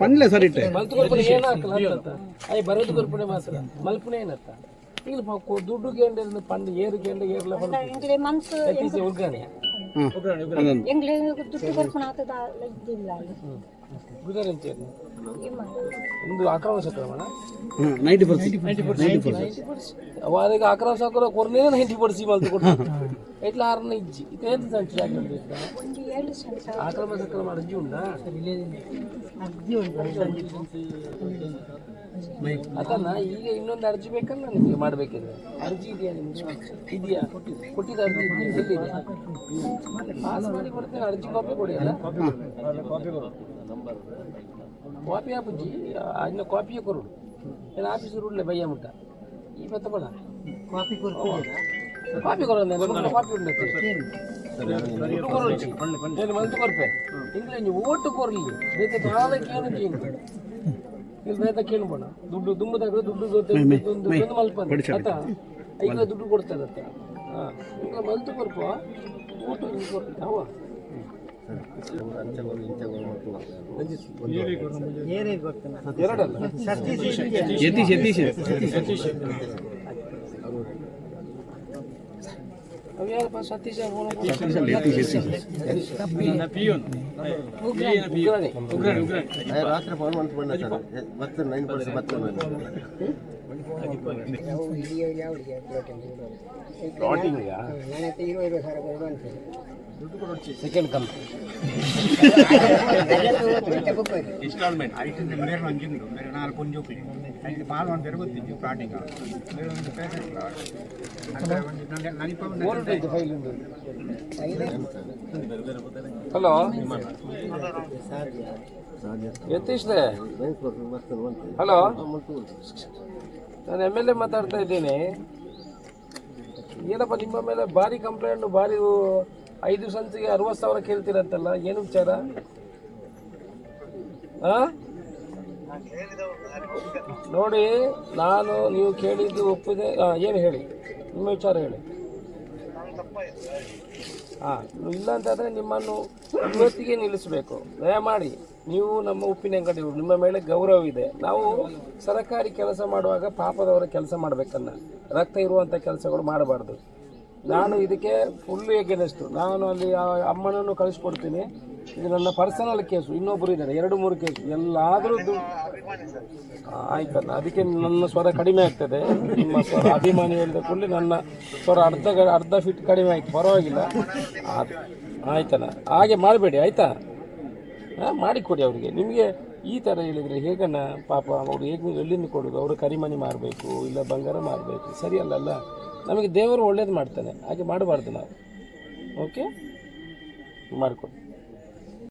ಪಂಡ್ಲೆ sir ಇಟ್ಟೆ. ಬರೋದು ಕೊರ್ಪಣೆ ಮಾತ್ರ. ಮಲ್ಪನೆ ಏನತ್ತ ಪಾಪ ದುಡ್ಡು ಗೇಂಡ ಪಂಡ್ ಏರು ಗೇಂಡ ಏರ್ಲ ಉಗ್ರಾಣಿ ಅದೊಂದು ಎಂಗ್ಲೆ ದುಡ್ಡು ಬರ್ಪಣ ಆತದ ಇದ್ದಿಲ್ಲ ಗುಜರ್ ಅಂತ ಒಂದು ಅಕ್ರಮ ಸಕ್ರಮ ಹಾಂ ನೈಂಟಿ ಪರ್ಸೆಂಟ್ ನೈಂಟಿ ಪರ್ಸೆಂಟ್ ಅದಕ್ಕೆ ಆಕ್ರಮಣ ಸಕ್ರ ಕೊರ್ನೇ ನೈಂಟಿ ಪಡಿಸಿ ಮಲ್ತು ಕೊಟ್ಟು ಎಟ್ಲ ಆರನ ಇಜ್ಜಿ. ಎಂತ ಸಂಚಿ ಹಾಕಿದ್ರೆ ಒಂದು ಏಳು ಸೆಂಟ ಆಕ್ರಮ ಸಕ್ರಮ ಅರ್ಜಿ ಉಂಟಾ? ಅದನ್ನ ಈಗ ಇನ್ನೊಂದು ಅರ್ಜಿ ಬೇಕಲ್ಲ ನಿಮಗೆ ಮಾಡಬೇಕಿದ್ರೆ? ಅರ್ಜಿ ಇದೆಯಾ ನಿಮ್ಗೆ ಇದೆಯಾ? ಕೊಟ್ಟಿದ್ದ ಅರ್ಜಿ ಎಲ್ಲಿದೆ? ಪಾಸ್ ಮಾಡಿ ಕೊಡ್ತೇನೆ ಅರ್ಜಿ ಕಾಪಿ ಕೊಡಿ ಅಲ್ಲ? ನಂಬರ್ ಕಾಪಿ ಆಪುಜ್ಜಿ ಅದನ್ನ ಕಾಪಿಯೇ ಕೊರುಡು ಏನು ಆಫೀಸ್ ರೂಡ್ಲೆ ಬೈಯ ಮುಟ್ಟ. ಈ ಬೆತ್ತ ಬಡ ಕಾಪಿ ಕಾಪಿ ಕೊರೊಂದು ಕಾಪಿ ಉಂಡು ಮಂತ್ ಕೊರ್ಪೆ ಇಂಗ್ಲೆ ನೀವು ಓಟು ಕೊರಲಿ ಬೇತ ಕಾಲ ಕೇಳು ಕೇಳು ಇಲ್ಲಿ ಬೇತ ಕೇಳ್ಬೋಣ. ದುಡ್ಡು ದುಂಬದಾಗ ದುಡ್ಡು ದುಡ್ಡು ಮಲ್ಪ ಆಯ್ತಾ? ಈಗ ದುಡ್ಡು ಕೊಡ್ತಾರೆ ಅಂತ ಹಾಂ ಮಂತ್ ಕೊರ್ಪ ಓಟು ಕೊರ್ಪ ಅವ ಯತೀಶ್ ಯತೀಶ್ ಅವು ಯಾರಪ್ಪ ಸತೀಶ ಫೋನ್ ಯತೀಶ್ ಅಲ್ಲ ಯತೀಶ್ ಯತೀಶ್ ಉಗ್ರಾಣಿ ರಾತ್ರಿ ಫೋನ್ ಮಾಡಿ ಬಂದ ಸರ್ ಮತ್ತೆ ನೈನ್ ಪರ್ಸೆಂಟ್ ನಾವು ಇಲ್ಲಿಯವರಿಗೆ ಅವರಿಗೆ ಪ್ಲಾಟಿಂಗ್ಗಾ ನನ್ನ ಹತ್ರ ಇರುವ ಇರುವ ಸರ್ ಕೊಡು ಅಂತೇಳಿ ದುಡ್ಡು ಕೊಡೋಚಿ ಸೆಕೆಂಡ್ ಕಂಪ್ ಇನ್ಸ್ಟಾಲ್ಮೆಂಟ್ ಐದು ಬೇರೆ ಅಂಜಿಂದು ಬೇರೆ ನಾಲ್ಕು ಕೊಂಜು ಅಲ್ಲಿ ಪಾಲು ಅಂತ ಗೊತ್ತಿದ್ದು ಪ್ಲಾಟಿಂಗ್ ಬೇರೆ ಒಂದು ಪೇಸೆಂಟ್ ಹಲೋ ಯತೀಶ್ ಹಲೋ ನಾನು ಎಂ ಎಲ್ ಎ ಮಾತಾಡ್ತಾ ಇದ್ದೀನಿ. ಏನಪ್ಪ, ನಿಮ್ಮ ಮೇಲೆ ಭಾರಿ ಕಂಪ್ಲೇಂಟ್ ಭಾರಿ ಐದು ಸಂಚಿಗೆ ಅರವತ್ತು ಸಾವಿರ ಕೇಳ್ತೀರಂತಲ್ಲ, ಏನು ವಿಚಾರ? ನೋಡಿ, ನಾನು ನೀವು ಕೇಳಿದ್ದು ಒಪ್ಪಿದೆ. ಏನು ಹೇಳಿ? ನಿಮ್ಮ ವಿಚಾರ ಹೇಳಿ. ಹಾಂ ಇಲ್ಲ ಅಂತಂದರೆ ನಿಮ್ಮನ್ನು ಇವತ್ತಿಗೆ ನಿಲ್ಲಿಸಬೇಕು. ದಯಮಾಡಿ, ನೀವು ನಮ್ಮ ಉಪ್ಪಿನ ಅಂಗಡಿಯವರು, ನಿಮ್ಮ ಮೇಲೆ ಗೌರವ ಇದೆ. ನಾವು ಸರಕಾರಿ ಕೆಲಸ ಮಾಡುವಾಗ ಪಾಪದವರ ಕೆಲಸ ಮಾಡಬೇಕನ್ನ. ರಕ್ತ ಇರುವಂಥ ಕೆಲಸಗಳು ಮಾಡಬಾರ್ದು. ನಾನು ಇದಕ್ಕೆ ಫುಲ್ ಎಗೆನೆಸ್ಟು ನಾನು ಅಲ್ಲಿ ಆ ಅಮ್ಮನನ್ನು ಕಳಿಸ್ಕೊಡ್ತೀನಿ. ಇದು ನನ್ನ ಪರ್ಸನಲ್ ಕೇಸು ಇನ್ನೊಬ್ಬರು ಇದ್ದಾರೆ. ಎರಡು, ಮೂರು ಕೇಸು ಎಲ್ಲಾದರೂ ಆಯ್ತಲ್ಲ ಅದಕ್ಕೆ ನನ್ನ ಸ್ವರ ಕಡಿಮೆ ಆಗ್ತದೆ. ನಿಮ್ಮ ಸ್ವರ ಅಭಿಮಾನಿ ಹೇಳಿದ ಕೂಡಲೇ ನನ್ನ ಸ್ವರ ಅರ್ಧ ಅರ್ಧ ಫಿಟ್ ಕಡಿಮೆ ಆಯ್ತು. ಪರವಾಗಿಲ್ಲ. ಆಯ್ತು ಆಯ್ತಲ್ಲ ಹಾಗೆ ಮಾಡಬೇಡಿ. ಆಯ್ತಾ? ಮಾಡಿಕೊಡಿ ಅವರಿಗೆ. ನಿಮಗೆ ಈ ಥರ ಹೇಳಿದರೆ ಹೇಗಣ್ಣ? ಪಾಪ ಅವರು ಹೇಗೆ ಎಲ್ಲಿಂದ ಕೊಡೋದು? ಅವರು ಕರಿಮಣಿ ಮಾರಬೇಕು, ಇಲ್ಲ ಬಂಗಾರ ಮಾರಬೇಕು? ಸರಿ ಅಲ್ಲಲ್ಲ. ನಮಗೆ ದೇವರು ಒಳ್ಳೇದು ಮಾಡ್ತಾನೆ. ಹಾಗೆ ಮಾಡಬಾರ್ದು ನಾವು. ಓಕೆ ಮಾಡಿಕೊಡಿ.